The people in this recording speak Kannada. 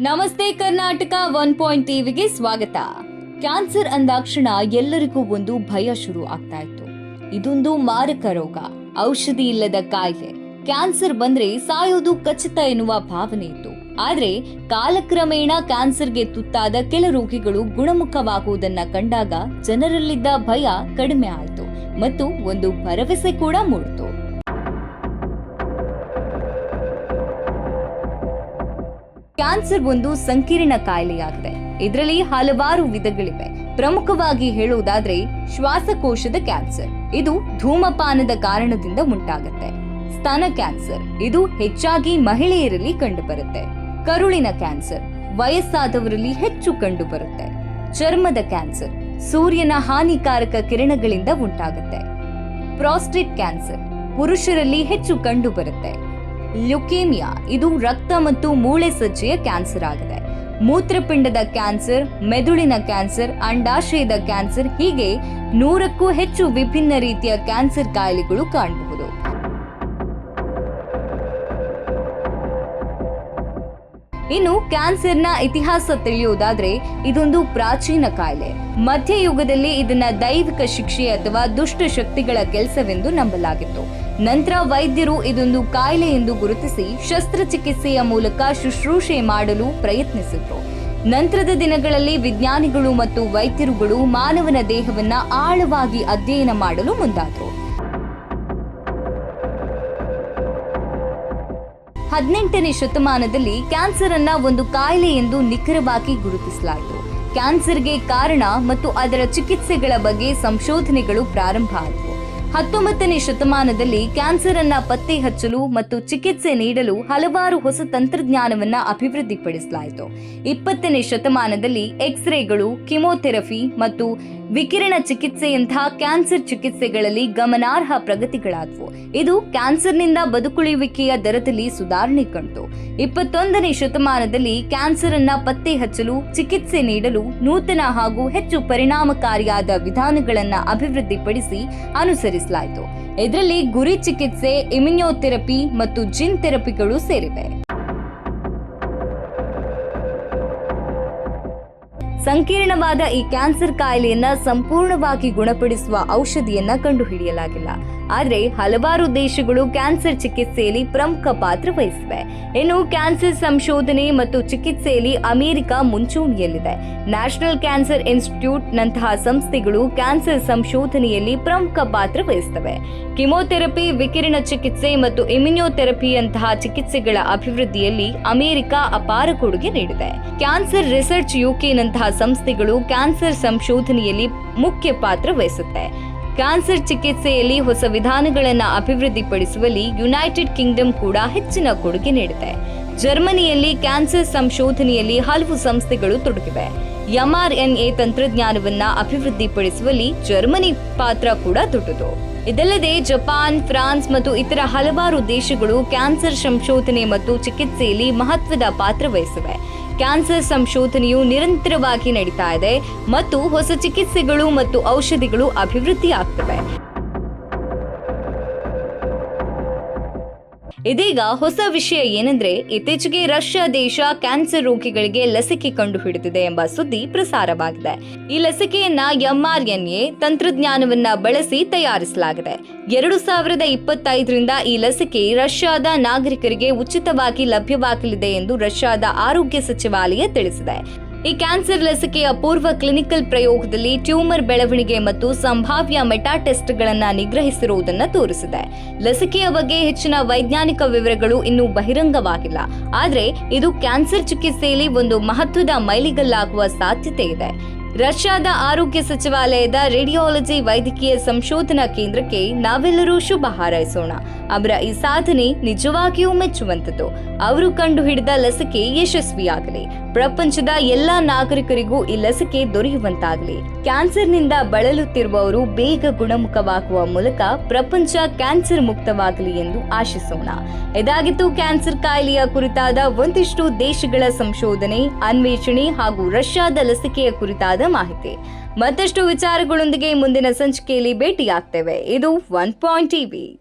ನಮಸ್ತೆ ಕರ್ನಾಟಕ ಒನ್ ಪಾಯಿಂಟ್ ಟಿವಿಗೆ ಸ್ವಾಗತ. ಕ್ಯಾನ್ಸರ್ ಅಂದಾಕ್ಷಣ ಎಲ್ಲರಿಗೂ ಒಂದು ಭಯ ಶುರು ಆಗ್ತಾ ಇತ್ತು. ಇದೊಂದು ಮಾರಕ ರೋಗ. ಔಷಧಿ ಇಲ್ಲದ ಕಾಯಿಲೆ. ಕ್ಯಾನ್ಸರ್ ಬಂದ್ರೆ ಸಾಯೋದು ಖಚಿತ ಎನ್ನುವ ಭಾವನೆ ಇತ್ತು. ಆದ್ರೆ ಕಾಲಕ್ರಮೇಣ ಕ್ಯಾನ್ಸರ್ಗೆ ತುತ್ತಾದ ಕೆಲ ರೋಗಿಗಳು ಗುಣಮುಖವಾಗುವುದನ್ನ ಕಂಡಾಗ ಜನರಲ್ಲಿದ್ದ ಭಯ ಕಡಿಮೆ ಆಯಿತು. ಮತ್ತು ಒಂದು ಭರವಸೆ ಕೂಡ ಮೂಡಿತು. ಕ್ಯಾನ್ಸರ್ ಒಂದು ಸಂಕೀರ್ಣ ಕಾಯಿಲೆಯಾಗಿದೆ. ಇದರಲ್ಲಿ ಹಲವಾರು ವಿಧಗಳಿವೆ. ಪ್ರಮುಖವಾಗಿ ಹೇಳುವುದಾದ್ರೆ ಶ್ವಾಸಕೋಶದ ಕ್ಯಾನ್ಸರ್. ಇದು ಧೂಮಪಾನದ ಕಾರಣದಿಂದ ಉಂಟಾಗುತ್ತೆ. ಸ್ತನ ಕ್ಯಾನ್ಸರ್. ಇದು ಹೆಚ್ಚಾಗಿ ಮಹಿಳೆಯರಲ್ಲಿ ಕಂಡುಬರುತ್ತೆ. ಕರುಳಿನ ಕ್ಯಾನ್ಸರ್. ವಯಸ್ಸಾದವರಲ್ಲಿ ಹೆಚ್ಚು ಕಂಡುಬರುತ್ತೆ. ಚರ್ಮದ ಕ್ಯಾನ್ಸರ್. ಸೂರ್ಯನ ಹಾನಿಕಾರಕ ಕಿರಣಗಳಿಂದ ಉಂಟಾಗುತ್ತೆ. Prostate cancer. ಪುರುಷರಲ್ಲಿ ಹೆಚ್ಚು ಕಂಡುಬರುತ್ತೆ. ಲ್ಯುಕೇಮಿಯಾ. ಇದು ರಕ್ತ ಮತ್ತು ಮೂಳೆ ಸಜ್ಜೆಯ ಕ್ಯಾನ್ಸರ್ ಆಗಿದೆ. ಮೂತ್ರಪಿಂಡದ ಕ್ಯಾನ್ಸರ್, ಮೆದುಳಿನ ಕ್ಯಾನ್ಸರ್, ಅಂಡಾಶಯದ ಕ್ಯಾನ್ಸರ್ ಹೀಗೆ ನೂರಕ್ಕೂ ಹೆಚ್ಚು ವಿಭಿನ್ನ ರೀತಿಯ ಕ್ಯಾನ್ಸರ್ ಕಾಯಿಲೆಗಳು ಕಾಣಬಹುದು. ಇನ್ನು ಕ್ಯಾನ್ಸರ್ನ ಇತಿಹಾಸ ತಿಳಿಯುವುದಾದ್ರೆ ಇದೊಂದು ಪ್ರಾಚೀನ ಕಾಯಿಲೆ. ಮಧ್ಯಯುಗದಲ್ಲಿ ಇದನ್ನ ದೈವಿಕ ಶಿಕ್ಷೆ ಅಥವಾ ದುಷ್ಟ ಶಕ್ತಿಗಳ ಕೆಲಸವೆಂದು ನಂಬಲಾಗಿತ್ತು. ನಂತರ ವೈದ್ಯರು ಇದೊಂದು ಕಾಯಿಲೆ ಎಂದು ಗುರುತಿಸಿ ಶಸ್ತ್ರಚಿಕಿತ್ಸೆಯ ಮೂಲಕ ಶುಶ್ರೂಷೆ ಮಾಡಲು ಪ್ರಯತ್ನಿಸಿದ್ರು. ನಂತರದ ದಿನಗಳಲ್ಲಿ ವಿಜ್ಞಾನಿಗಳು ಮತ್ತು ವೈದ್ಯರುಗಳು ಮಾನವನ ದೇಹವನ್ನು ಆಳವಾಗಿ ಅಧ್ಯಯನ ಮಾಡಲು ಮುಂದಾದರು. ಹದಿನೆಂಟನೇ ಶತಮಾನದಲ್ಲಿ ಕ್ಯಾನ್ಸರ್ ಅನ್ನ ಒಂದು ಕಾಯಿಲೆ ಎಂದು ನಿಖರವಾಗಿ ಗುರುತಿಸಲಾಯಿತು. ಕ್ಯಾನ್ಸರ್ಗೆ ಕಾರಣ ಮತ್ತು ಅದರ ಚಿಕಿತ್ಸೆಗಳ ಬಗ್ಗೆ ಸಂಶೋಧನೆಗಳು ಪ್ರಾರಂಭ ಆದವು. ಹತ್ತೊಂಬತ್ತನೇ ಶತಮಾನದಲ್ಲಿ ಕ್ಯಾನ್ಸರ್ ಅನ್ನ ಪತ್ತೆ ಹಚ್ಚಲು ಮತ್ತು ಚಿಕಿತ್ಸೆ ನೀಡಲು ಹಲವಾರು ಹೊಸ ತಂತ್ರಜ್ಞಾನವನ್ನ ಅಭಿವೃದ್ಧಿಪಡಿಸಲಾಯಿತು. ಇಪ್ಪತ್ತನೇ ಶತಮಾನದಲ್ಲಿ ಎಕ್ಸ್ರೇಗಳು ಕಿಮೋಥೆರಪಿ ಮತ್ತು ವಿಕಿರಣ ಚಿಕಿತ್ಸೆಯಂತಹ ಕ್ಯಾನ್ಸರ್ ಚಿಕಿತ್ಸೆಗಳಲ್ಲಿ ಗಮನಾರ್ಹ ಪ್ರಗತಿಗಳಾದವು. ಇದು ಕ್ಯಾನ್ಸರ್ನಿಂದ ಬದುಕುಳಿಯುವಿಕೆಯ ದರದಲ್ಲಿ ಸುಧಾರಣೆ ಕಂಡು ಇಪ್ಪತ್ತೊಂದನೇ ಶತಮಾನದಲ್ಲಿ ಕ್ಯಾನ್ಸರ್ ಅನ್ನ ಪತ್ತೆ ಹಚ್ಚಲು, ಚಿಕಿತ್ಸೆ ನೀಡಲು ನೂತನ ಹಾಗೂ ಹೆಚ್ಚು ಪರಿಣಾಮಕಾರಿಯಾದ ವಿಧಾನಗಳನ್ನ ಅಭಿವೃದ್ಧಿಪಡಿಸಿ ಅನುಸರಿಸಲಾಯಿತು. ಇದರಲ್ಲಿ ಗುರಿ ಚಿಕಿತ್ಸೆ, ಇಮ್ಯುನೋಥೆರಪಿ ಮತ್ತು ಜಿನ್ ಥೆರಪಿಗಳು ಸೇರಿವೆ. ಸಂಕೀರ್ಣವಾದ ಈ ಕ್ಯಾನ್ಸರ್ ಕಾಯಿಲೆಯನ್ನ ಸಂಪೂರ್ಣವಾಗಿ ಗುಣಪಡಿಸುವ ಔಷಧಿಯನ್ನ ಕಂಡುಹಿಡಿಯಲಾಗಿಲ್ಲ. ಆದರೆ ಹಲವಾರು ದೇಶಗಳು ಕ್ಯಾನ್ಸರ್ ಚಿಕಿತ್ಸೆಯಲ್ಲಿ ಪ್ರಮುಖ ಪಾತ್ರ ವಹಿಸಿವೆ. ಇನ್ನು ಕ್ಯಾನ್ಸರ್ ಸಂಶೋಧನೆ ಮತ್ತು ಚಿಕಿತ್ಸೆಯಲ್ಲಿ ಅಮೆರಿಕ ಮುಂಚೂಣಿಯಲ್ಲಿದೆ. ನ್ಯಾಷನಲ್ ಕ್ಯಾನ್ಸರ್ ಇನ್ಸ್ಟಿಟ್ಯೂಟ್ ನಂತಹ ಸಂಸ್ಥೆಗಳು ಕ್ಯಾನ್ಸರ್ ಸಂಶೋಧನೆಯಲ್ಲಿ ಪ್ರಮುಖ ಪಾತ್ರ ವಹಿಸುತ್ತವೆ ಕಿಮೋಥೆರಪಿ, ವಿಕಿರಣ ಚಿಕಿತ್ಸೆ ಮತ್ತು ಇಮ್ಯುನೋಥೆರಪಿಯಂತಹ ಚಿಕಿತ್ಸೆಗಳ ಅಭಿವೃದ್ಧಿಯಲ್ಲಿ ಅಮೆರಿಕ ಅಪಾರ ಕೊಡುಗೆ ನೀಡಿದೆ. ಕ್ಯಾನ್ಸರ್ ರಿಸರ್ಚ್ ಯುಕೆ ನಂತಹ ಸಂಸ್ಥೆಗಳು ಕ್ಯಾನ್ಸರ್ ಸಂಶೋಧನೆಯಲ್ಲಿ ಮುಖ್ಯ ಪಾತ್ರ ವಹಿಸುತ್ತೆ. ಕ್ಯಾನ್ಸರ್ ಚಿಕಿತ್ಸೆಯಲ್ಲಿ ಹೊಸ ವಿಧಾನಗಳನ್ನು ಅಭಿವೃದ್ಧಿಪಡಿಸುವಲ್ಲಿ ಯುನೈಟೆಡ್ ಕಿಂಗ್ಡಮ್ ಕೂಡ ಹೆಚ್ಚಿನ ಕೊಡುಗೆ ನೀಡಿದೆ ಜರ್ಮನಿಯಲ್ಲಿ ಕ್ಯಾನ್ಸರ್ ಸಂಶೋಧನೆಯಲ್ಲಿ ಹಲವು ಸಂಸ್ಥೆಗಳು ತೊಡಗಿವೆ. ಎಂಆರ್ಎನ್ಎ ತಂತ್ರಜ್ಞಾನವನ್ನ ಅಭಿವೃದ್ಧಿಪಡಿಸುವಲ್ಲಿ ಜರ್ಮನಿ ಪಾತ್ರ ಕೂಡ ದೊಡ್ಡದು. ಇದಲ್ಲದೆ ಜಪಾನ್, ಫ್ರಾನ್ಸ್ ಮತ್ತು ಇತರ ಹಲವಾರು ದೇಶಗಳು ಕ್ಯಾನ್ಸರ್ ಸಂಶೋಧನೆ ಮತ್ತು ಚಿಕಿತ್ಸೆಯಲ್ಲಿ ಮಹತ್ವದ ಪಾತ್ರ ವಹಿಸಿವೆ. ಕ್ಯಾನ್ಸರ್ ಸಂಶೋಧನೆಯು ನಿರಂತರವಾಗಿ ನಡೀತಾ ಇದೆ ಮತ್ತು ಹೊಸ ಚಿಕಿತ್ಸೆಗಳು ಮತ್ತು ಔಷಧಿಗಳು ಅಭಿವೃದ್ಧಿಯಾಗ್ತವೆ. ಇದೀಗ ಹೊಸ ವಿಷಯ ಏನಂದ್ರೆ ಇತ್ತೀಚೆಗೆ ರಷ್ಯಾ ದೇಶ ಕ್ಯಾನ್ಸರ್ ರೋಗಿಗಳಿಗೆ ಲಸಿಕೆ ಕಂಡುಹಿಡಿದಿದೆ ಎಂಬ ಸುದ್ದಿ ಪ್ರಸಾರವಾಗಿದೆ. ಈ ಲಸಿಕೆಯನ್ನ ಎಂಆರ್ಎನ್ಎ ತಂತ್ರಜ್ಞಾನವನ್ನ ಬಳಸಿ ತಯಾರಿಸಲಾಗಿದೆ. ಎರಡು ಸಾವಿರದ ಇಪ್ಪತ್ತೈದರಿಂದ ಈ ಲಸಿಕೆ ರಷ್ಯಾದ ನಾಗರಿಕರಿಗೆ ಉಚಿತವಾಗಿ ಲಭ್ಯವಾಗಲಿದೆ ಎಂದು ರಷ್ಯಾದ ಆರೋಗ್ಯ ಸಚಿವಾಲಯ ತಿಳಿಸಿದೆ. ಈ ಕ್ಯಾನ್ಸರ್ ಲಸಿಕೆಯ ಪೂರ್ವ ಕ್ಲಿನಿಕಲ್ ಪ್ರಯೋಗದಲ್ಲಿ ಟ್ಯೂಮರ್ ಬೆಳವಣಿಗೆ ಮತ್ತು ಸಂಭಾವ್ಯ ಮೆಟಾಟೆಸ್ಟ್ಗಳನ್ನು ನಿಗ್ರಹಿಸಿರುವುದನ್ನು ತೋರಿಸಿದೆ. ಲಸಿಕೆಯ ಬಗ್ಗೆ ಹೆಚ್ಚಿನ ವೈಜ್ಞಾನಿಕ ವಿವರಗಳು ಇನ್ನೂ ಬಹಿರಂಗವಾಗಿಲ್ಲ. ಆದರೆ ಇದು ಕ್ಯಾನ್ಸರ್ ಚಿಕಿತ್ಸೆಯಲ್ಲಿ ಒಂದು ಮಹತ್ವದ ಮೈಲಿಗಲ್ಲಾಗುವ ಸಾಧ್ಯತೆ ಇದೆ. ರಷ್ಯಾದ ಆರೋಗ್ಯ ಸಚಿವಾಲಯದ ರೇಡಿಯಾಲಜಿ ವೈದ್ಯಕೀಯ ಸಂಶೋಧನಾ ಕೇಂದ್ರಕ್ಕೆ ನಾವೆಲ್ಲರೂ ಶುಭ ಹಾರೈಸೋಣ. ಅವರ ಈ ಸಾಧನೆ ನಿಜವಾಗಿಯೂ ಮೆಚ್ಚುವಂಥದ್ದು. ಅವರು ಕಂಡುಹಿಡಿದ ಲಸಿಕೆ ಯಶಸ್ವಿಯಾಗಲಿ. ಪ್ರಪಂಚದ ಎಲ್ಲಾ ನಾಗರಿಕರಿಗೂ ಈ ಲಸಿಕೆ ದೊರೆಯುವಂತಾಗಲಿ. ಕ್ಯಾನ್ಸರ್ನಿಂದ ಬಳಲುತ್ತಿರುವವರು ಬೇಗ ಗುಣಮುಖವಾಗುವ ಮೂಲಕ ಪ್ರಪಂಚ ಕ್ಯಾನ್ಸರ್ ಮುಕ್ತವಾಗಲಿ ಎಂದು ಆಶಿಸೋಣ. ಇದಾಗಿತ್ತು ಕ್ಯಾನ್ಸರ್ ಕಾಯಿಲೆಯ ಕುರಿತಾದ ಒಂದಿಷ್ಟು ದೇಶಗಳ ಸಂಶೋಧನೆ, ಅನ್ವೇಷಣೆ ಹಾಗೂ ರಷ್ಯಾದ ಲಸಿಕೆಯ ಕುರಿತಾದ ಮಾಹಿತಿ. ಮತ್ತಷ್ಟು ವಿಚಾರಗಳೊಂದಿಗೆ ಮುಂದಿನ ಸಂಚಿಕೆಯಲ್ಲಿ ಭೇಟಿಯಾಗ್ತೇವೆ. ಇದು ಒನ್ ಪಾಯಿಂಟ್ ಟಿವಿ.